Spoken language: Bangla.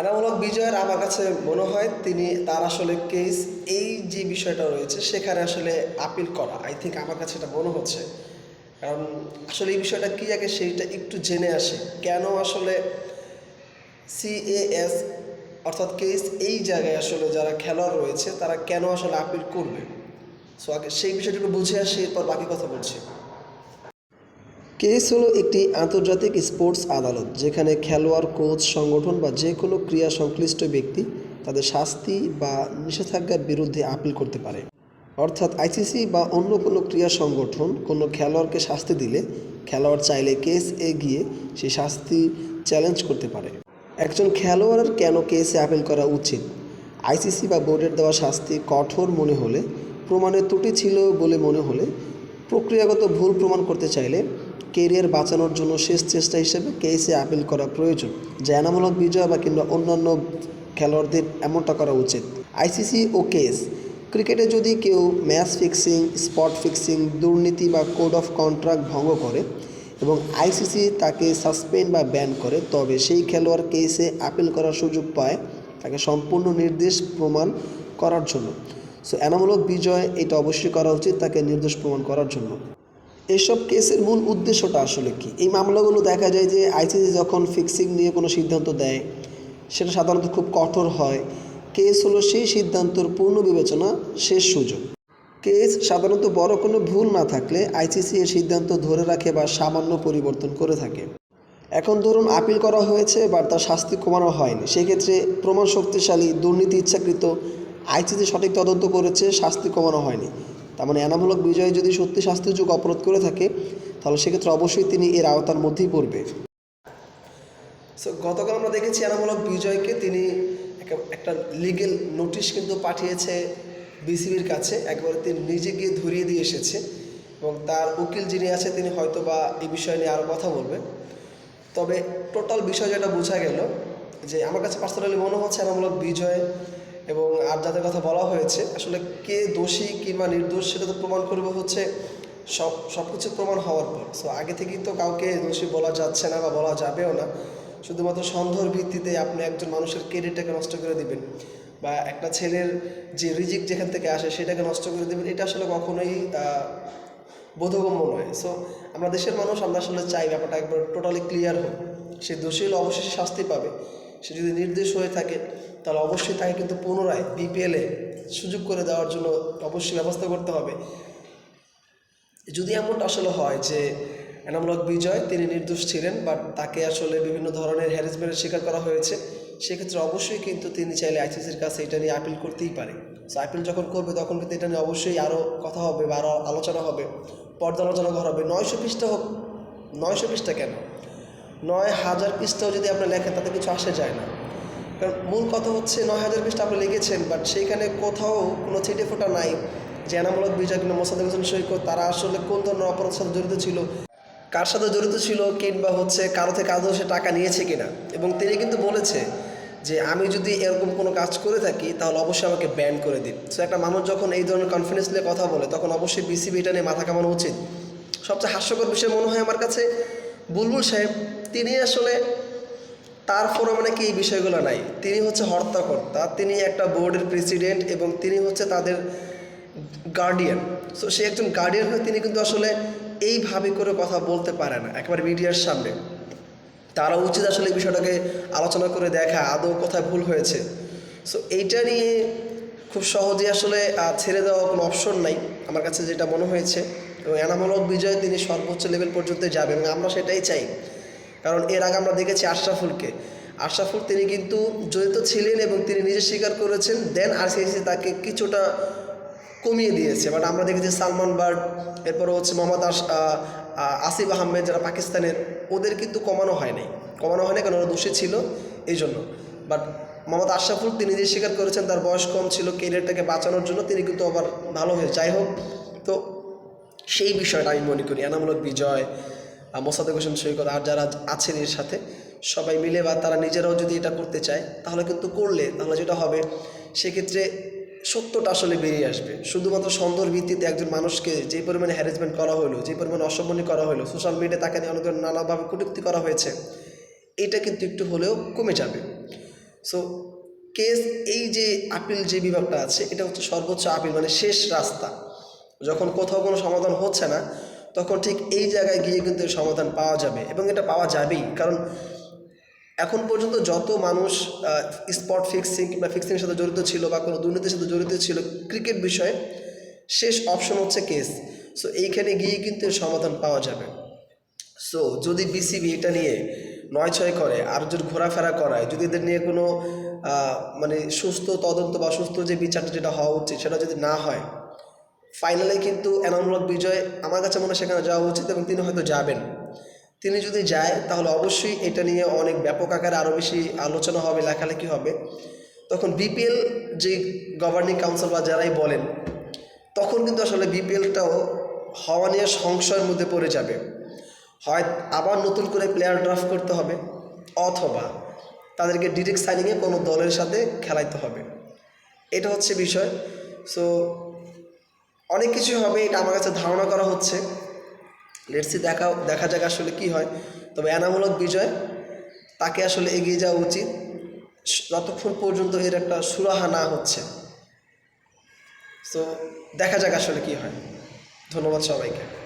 এনামূলক বিজয়ের আমার কাছে মনে হয় তিনি, তার আসলে কেস এই যে বিষয়টা রয়েছে, সেখানে আসলে আপিল করা আই থিঙ্ক আমার কাছে এটা মনে হচ্ছে। কারণ আসলে এই বিষয়টা কী আগে সেইটা একটু জেনে আসে। কেন আসলে সিএএস অর্থাৎ কেস এই জায়গায় আসলে যারা খেলোয়াড় রয়েছে, তারা কেন আসলে আপিল করবে? সো আগে সেই বিষয়টা একটু বুঝে আসি, এরপর বাকি কথা বলছি। কেস হলো একটি আন্তর্জাতিক স্পোর্টস আদালত, যেখানে খেলোয়াড়, কোচ, সংগঠন বা যে কোনো ক্রিয়া সংশ্লিষ্ট ব্যক্তি তাদের শাস্তি বা নিষেধাজ্ঞার বিরুদ্ধে আপিল করতে পারে। অর্থাৎ আইসিসি বা অন্য কোনো ক্রিয়া সংগঠন কোনো খেলোয়াড়কে শাস্তি দিলে খেলোয়াড় চাইলে কেস এগিয়ে সেই শাস্তি চ্যালেঞ্জ করতে পারে। একজন খেলোয়াড়ের কেন কেসে আপিল করা উচিত? আইসিসি বা বোর্ডের দেওয়া শাস্তি কঠোর মনে হলে, প্রমাণের ত্রুটি ছিল বলে মনে হলে প্রক্রিয়াগত ভুল প্রমাণ করতে চাইলে কেরিয়ার বাঁচানোর জন্য শেষ চেষ্টা হিসেবে কেসে আপিল করা প্রয়োজন, যা এনামূলক বিজয় বা কিংবা অন্যান্য খেলোয়াড়দের এমনটা করা উচিত। আইসিসি ও কেস ক্রিকেটে যদি কেউ ম্যাচ ফিক্সিং স্পট ফিক্সিং দুর্নীতি বা কোড অফ কন্ট্রাক্ট ভঙ্গ করে এবং আইসিসি তাকে সাসপেন্ড বা ব্যান করে, তবে সেই খেলোয়াড় কেসে আপিল করার সুযোগ পায়, তাকে সম্পূর্ণ নির্দেশ প্রমাণ করার জন্য। এনামূলক বিজয় এটা অবশ্যই করা উচিত তাকে নির্দোষ প্রমাণ করার জন্য। এসব কেসের মূল উদ্দেশ্যটা আসলে কি? এই মামলাগুলো দেখা যায় যে আইসিসি যখন ফিক্সিং নিয়ে কোনো সিদ্ধান্ত দেয়, সেটা সাধারণত খুব কঠোর হয়। কেস হলো সেই সিদ্ধান্তর পূর্ণ বিবেচনা, শেষ সুযোগ। কেস সাধারণত বড় কোনো ভুল না থাকলে আইসিসি এর সিদ্ধান্ত ধরে রাখে বা সামান্য পরিবর্তন করে থাকে। এখন ধরুন আপিল করা হয়েছে বা তার শাস্তি কমানো হয়নি। সেক্ষেত্রে প্রমাণ শক্তিশালী, দুর্নীতি ইচ্ছাকৃত আইসিসি সঠিক তদন্ত করেছে, শাস্তি কমানো হয়নি। তার মানে এনামূলক বিজয় যদি সত্যি শাস্তিযোগ অপরাধ করে থাকে, তাহলে সেক্ষেত্রে অবশ্যই তিনি এর আওতার মধ্যেই পড়বে। সো গতকাল আমরা দেখেছি এনামূলক বিজয়কে তিনি একটা- লিগেল নোটিশ কিন্তু পাঠিয়েছে বিসিবির কাছে, একবার তিনি নিজে গিয়ে ধরিয়ে দিয়ে এসেছে এবং তার উকিল যিনি আছে, তিনি হয়তো বা এই বিষয় নিয়ে আরও কথা বলবে তবে টোটাল বিষয় যেটা বোঝা গেল যে আমার কাছে পার্সোনালি মনে হচ্ছে এনামূলক বিজয় এবং আর যাদের কথা বলা হয়েছে, আসলে কে দোষী কিংবা নির্দোষ, সেটা তো প্রমাণ করবে হচ্ছে সব সব কিছু প্রমাণ হওয়ার পর। সো আগে থেকেই তো কাউকে দোষী বলা যাচ্ছে না বা বলা যাবেও না। শুধুমাত্র সন্দেহের ভিত্তিতে আপনি একজন মানুষের কেরিয়ারটাকে নষ্ট করে দিবেন বা একটা ছেলের যে রিজিক যেখান থেকে আসে সেটাকে নষ্ট করে দেবেন, এটা আসলে কখনোই বোধগম্য নয়। সো আমরা দেশের মানুষ, আমরা আসলে চাই ব্যাপারটা একবার টোটালি ক্লিয়ার হোক। সে দোষী হলে অবশ্যই শাস্তি পাবে। সে যদি নির্দেশ হয়ে থাকে, তাহলে অবশ্যই তাকে কিন্তু পুনরায় বিপিএলে সুযোগ করে দেওয়ার জন্য অবশ্যই ব্যবস্থা করতে হবে। যদি এমনটা আসলে হয় যে এনামূলক বিজয়, তিনি নির্দোষ ছিলেন বাট তাকে আসলে বিভিন্ন ধরনের হ্যারাসমেন্টের শিকার করা হয়েছে, সেক্ষেত্রে অবশ্যই কিন্তু তিনি চাইলে আইসিসির কাছে এটা নিয়ে আপিল করতেই পারে। সো আপিল যখন করবে, তখন কিন্তু এটা নিয়ে অবশ্যই আরও কথা হবে বা আরও আলোচনা হবে, পর্যালোচনা করা হবে। নয়শো পৃষ্ঠা হোক, নয়শো পৃষ্ঠা কেন? নয় হাজার পৃষ্ঠাও যদি আপনি লেখেন, তাতে কিছু আসে যায় না। কারণ মূল কথা হচ্ছে নয় হাজার পৃষ্ঠা আপনি লিখেছেন বাট সেইখানে কোথাও কোনো ছিটে ফোটা নাই যে এনামূলক বিজয় কিংবা মোসাদ্দেক হোসেন সৈকত, তারা আসলে কোন ধরনের অপরাধের সাথে জড়িত ছিল, কার সাথে জড়িত ছিল, কিংবা হচ্ছে কারও থেকে আদৌ সে টাকা নিয়েছে কিনা। এবং তিনি কিন্তু বলেছে যে, আমি যদি এরকম কোনো কাজ করে থাকি, তাহলে অবশ্যই আমাকে ব্যান করে দিন। সো একটা মানুষ যখন এই ধরনের কনফিডেন্স নিয়ে কথা বলে, তখন অবশ্যই বিসিবি এটা নিয়ে মাথা কামানো উচিত। সবচেয়ে হাস্যকর বিষয় মনে হয় আমার কাছে, বুলবুল সাহেব তিনি আসলে তার ফোরামে নাকি এই বিষয়গুলো নাই। তিনি হচ্ছে হর্তাকর্তা তিনি একটা বোর্ডের প্রেসিডেন্ট এবং তিনি হচ্ছে তাদের গার্ডিয়ান সো সে একজন গার্ডিয়ান হয়ে তিনি কিন্তু আসলে এইভাবে করে কথা বলতে পারে না, একেবারে মিডিয়ার সামনে। তারা উচিত আসলে এই বিষয়টাকে আলোচনা করে দেখা, আদৌ কোথায় ভুল হয়েছে। সো এইটা নিয়ে খুব সহজে আসলে ছেড়ে দেওয়া কোনো অপশন নাই, আমার কাছে যেটা মনে হয়েছে। এবং এনামূলক বিজয় তিনি সর্বোচ্চ লেভেল পর্যন্ত যাবে এবং আমরা সেটাই চাই। কারণ এর আগে আমরা দেখেছি আশরাফুলকে। আশরাফুল তিনি কিন্তু জড়িত ছিলেন এবং তিনি নিজে স্বীকার করেছেন, দেন আরসিআইসি তাকে কিছুটা কমিয়ে দিয়েছে। বাট আমরা দেখেছি সালমান বার্ড এরপর হচ্ছে মোহাম্মদ আস আসিফ আহমেদ যারা পাকিস্তানের, ওদের কিন্তু কমানো হয়নি। কমানো হয়নি কারণ ওরা দোষী ছিল এই জন্য বাট মোহাম্মদ আশরাফুল তিনি নিজে স্বীকার করেছেন তার বয়স কম ছিল, কেরিয়ারটাকে বাঁচানোর জন্য তিনি কিন্তু আবার ভালো হয়ে যাই হোক, তো সেই বিষয়টা আমি মনে করি। এনামূলক বিজয় আহ, মোসাদ্দেক হোসেন সৈকত আর যারা আছেন এর সাথে সবাই মিলে বা তারা নিজেরাও যদি এটা করতে চায় তাহলে কিন্তু করলে তাহলে যেটা হবে সেক্ষেত্রে সত্যটা আসলে বেরিয়ে আসবে। শুধুমাত্র সন্দেহের ভিত্তিতে একজন মানুষকে যে পরিমাণে হ্যারাসমেন্ট করা হলো যে পরিমাণে অসম্মানী করা হলো সোশ্যাল মিডিয়ায় তাকে নিয়ে অনেক নানাভাবে কটূক্তি করা হয়েছে এটা কিন্তু একটু হলেও কমে যাবে। সো কেস এই যে আপিল যে বিভাগটা আছে এটা হচ্ছে সর্বোচ্চ আপিল মানে শেষ রাস্তা। যখন কোথাও কোনো সমাধান হচ্ছে না তখন ঠিক এই জায়গায় গিয়ে কিন্তু সমাধান পাওয়া যাবে এবং এটা পাওয়া যাবেই। কারণ এখন পর্যন্ত যত মানুষ স্পট ফিক্সিং কিংবা ফিক্সিংয়ের সাথে জড়িত ছিল বা কোনো দুর্নীতির সাথে জড়িত ছিল ক্রিকেট বিষয়ে শেষ অপশন হচ্ছে কেস সো এইখানে গিয়ে কিন্তু এর সমাধান পাওয়া যাবে। সো যদি বিসিবি এটা নিয়ে নয় ছয় করে, আর যদি ঘোরাফেরা করায়, যদি এদের নিয়ে কোনো মানে সুস্থ তদন্ত বা সুস্থ যে বিচারটা যেটা হওয়া উচিত, সেটা যদি না হয় ফাইনালে কিন্তু এনামূলক বিজয় আমার কাছে মনে হয় সেখানে যাওয়া উচিত এবং তিনি হয়তো যাবেন। তিনি যদি যায়, তাহলে অবশ্যই এটা নিয়ে অনেক ব্যাপক আকারে আরও বেশি আলোচনা হবে, লেখালেখি হবে। তখন বিপিএল যে গভর্নিং কাউন্সিল বা যারাই বলেন, তখন কিন্তু আসলে বিপিএলটাও হওয়া নিয়ে সংশয়ের মধ্যে পড়ে যাবে। হয় আবার নতুন করে প্লেয়ার ড্রাফট করতে হবে, অথবা তাদেরকে ডিরেক্ট সাইনিংয়ে কোনো দলের সাথে খেলাইতে হবে। এটা হচ্ছে বিষয়। সো অনেক কিছু হবে, এটা আমার কাছে ধারণা করা হচ্ছে। লেটসি দেখা দেখা যাক আসলে কি হয়। তবে এনামূলক বিজয়, তাকে আসলে এগিয়ে যাওয়া উচিত। যতক্ষণ পর্যন্ত এর একটা সুরাহা না হচ্ছে। তো দেখা যাক আসলে কি হয়। ধন্যবাদ সবাইকে।